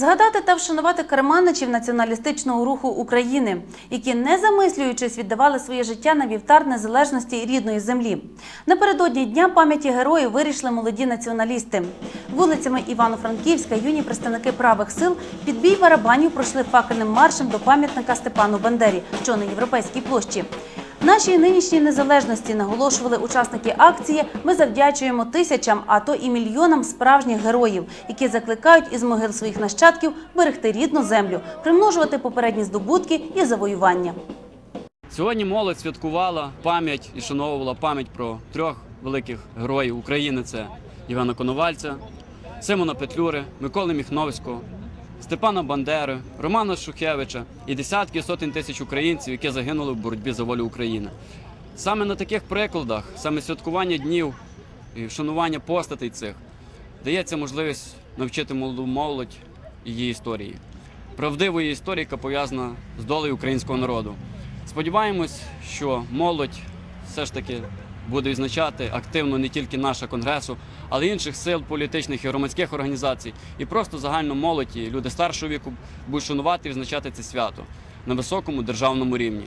Згадати та вшанувати керманичів націоналістичного руху України, які, не замислюючись, віддавали своє життя на вівтар незалежності рідної землі. Напередодні дня пам'яті героїв вирішили молоді націоналісти. Вулицями Івано-Франківська юні представники правих сил під бій барабанів пройшли факельним маршем до пам'ятника Степану Бандері, що на європейській площі. Нашій нинішній незалежності наголошували учасники акції. Ми завдячуємо тисячам, а то і мільйонам справжніх героїв, які закликають із могил своїх нащадків берегти рідну землю, примножувати попередні здобутки і завоювання. Сьогодні молодь святкувала пам'ять і шановувала пам'ять про трьох великих героїв України: це Івана Коновальця, Симона Петлюри, Миколи Міхновського, Степана Бандери, Романа Шухевича і десятки сотень тисяч українців, які загинули в боротьбі за волю України. Саме на таких прикладах, саме святкування днів і вшанування постатей цих дається можливість навчити молоду молодь її історії, правдивої історії, яка пов'язана з долею українського народу. Сподіваємось, що молодь все ж таки буде відзначати активно не тільки наша конгресу, але й інших сил політичних і громадських організацій, і просто загально молоді, люди старшого віку будуть шанувати і відзначати це свято на високому державному рівні.